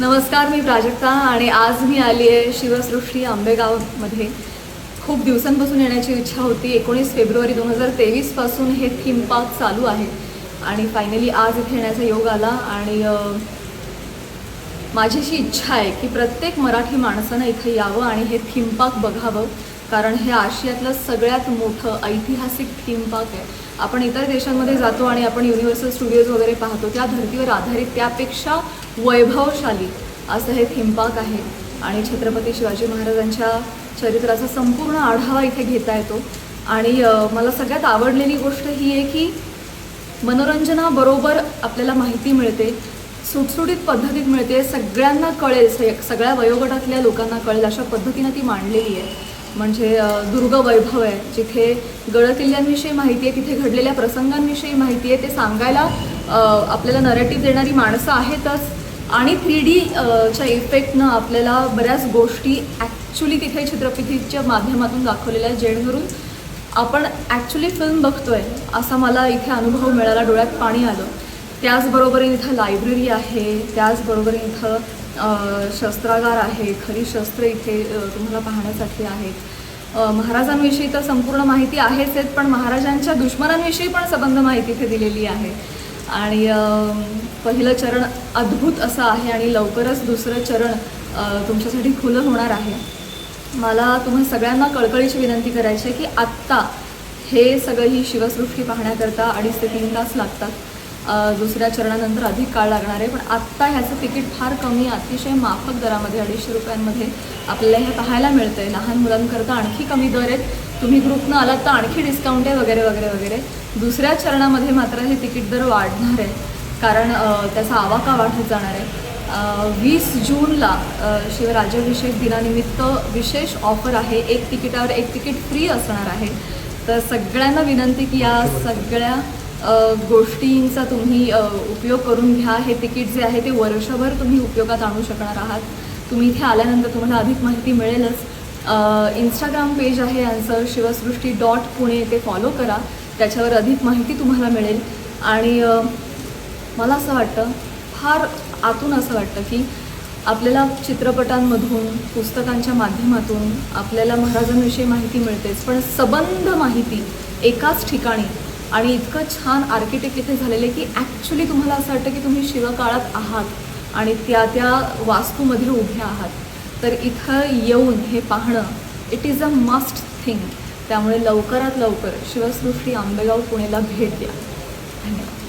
नमस्कार मी प्राजक्ता आणि आज मी आली आहे शिवसृष्टी आंबेगावमध्ये. खूप दिवसांपासून येण्याची इच्छा होती. एकोणीस फेब्रुवारी दोन हजार तेवीसपासून हे थीम पार्क चालू आहे. आणि फायनली आज इथे येण्याचा योग आला आणि माझी अशी इच्छा आहे की प्रत्येक मराठी माणसानं इथे यावं आणि हे थीम पार्क बघावं. कारण हे आशियातलं सगळ्यात मोठं ऐतिहासिक थीम पार्क आहे. आपण इतर देशांमध्ये जातो आणि आपण युनिव्हर्सल स्टुडिओज वगैरे पाहतो त्या धर्तीवर आधारित त्यापेक्षा वैभवशाली असं हे थीम पार्क आहे. आणि छत्रपती शिवाजी महाराजांच्या चरित्राचा संपूर्ण आढावा इथे घेता येतो. आणि मला सगळ्यात आवडलेली गोष्ट ही आहे की मनोरंजनाबरोबर आपल्याला माहिती मिळते सुटसुटीत पद्धतीत मिळते सगळ्यांना कळेल सगळ्या वयोगटातल्या लोकांना कळेल अशा पद्धतीनं ती मांडलेली आहे. म्हणजे दुर्ग वैभव आहे. जिथे गडकिल्ल्यांविषयी माहिती आहे तिथे घडलेल्या प्रसंगांविषयी माहिती आहे ते सांगायला आपल्याला नरेटिव्ह देणारी माणसं आहेतच. आणि थ्री डी च्या इफेक्टनं आपल्याला बऱ्याच गोष्टी ॲक्च्युली तिथे चित्रफितीच्या माध्यमातून दाखवलेल्या आहेत जेणेकरून आपण ॲक्च्युली फिल्म बघतोय असा मला इथे अनुभव मिळाला डोळ्यात पाणी आलं. त्याचबरोबर इथं लायब्ररी आहे त्याचबरोबर इथं शस्त्रागार आहे खरी शस्त्र इथे तुम्हाला पाहण्यासाठी आहेत. महाराजांविषयी तर संपूर्ण माहिती आहेच आहेत पण महाराजांच्या दुश्मनांविषयी पण सबंध माहिती इथे दिलेली आहे. आणि पहिलं चरण अद्भुत असं आहे आणि लवकरच दुसरं चरण तुमच्यासाठी खुलं होणार आहे. मला तुम्हा सगळ्यांना कळकळीची विनंती करायची आहे की आत्ता हे सगळं ही शिवसृष्टी पाहण्याकरता अडीच ते तीन तास लागतात. दुसऱ्या चरणानंतर अधिक काळ लागणार आहे. पण आत्ता ह्याचं तिकीट फार कमी अतिशय माफक दरामध्ये अडीचशे रुपयांमध्ये आपल्याला हे पाहायला मिळतं आहे लहान मुलांकरता आणखी कमी दर आहेत. तुम्ही ग्रुपनं आलात तर आणखी डिस्काउंट आहे वगैरे वगैरे वगैरे. दुसऱ्या चरणामध्ये मात्र हे तिकीट दर वाढणार आहे. कारण त्याचा आवाका वाढत जाणार आहे. वीस जूनला शिवराज्याभिषेक दिनानिमित्त विशेष ऑफर आहे. एक तिकिटावर एक तिकीट फ्री असणार आहे. तर सगळ्यांना विनंती की या सगळ्या गोष्टींचा तुम्ही उपयोग करून घ्या. हे तिकीट जे आहे ते वर्षभर तुम्ही उपयोगात आणू शकणार आहात. तुम्ही इथे आल्यानंतर तुम्हाला अधिक माहिती मिळेलच. इंस्टाग्राम पेज आहे यांचं शिवसृष्टी डॉट पुणे ते फॉलो करा. त्याच्यावर अधिक माहिती तुम्हाला मिळेल. आणि मला असं वाटतं फार आतून असं वाटतं की आपल्याला चित्रपटांमधून पुस्तकांच्या माध्यमातून आपल्याला महाराजांविषयी माहिती मिळतेच. पण सबंध माहिती एकाच ठिकाणी आणि इतकं छान आर्किटेक्ट इथे झालेलं आहे की ॲक्च्युली तुम्हाला असं वाटतं की तुम्ही शिवकाळात आहात आणि त्या त्या वास्तूमधील उभ्या आहात. तर इथं येऊन हे पाहणं it is a must thing त्यामुळे लवकरात लवकर शिवसृष्टी आंबेगाव पुणेला भेट द्या. धन्यवाद.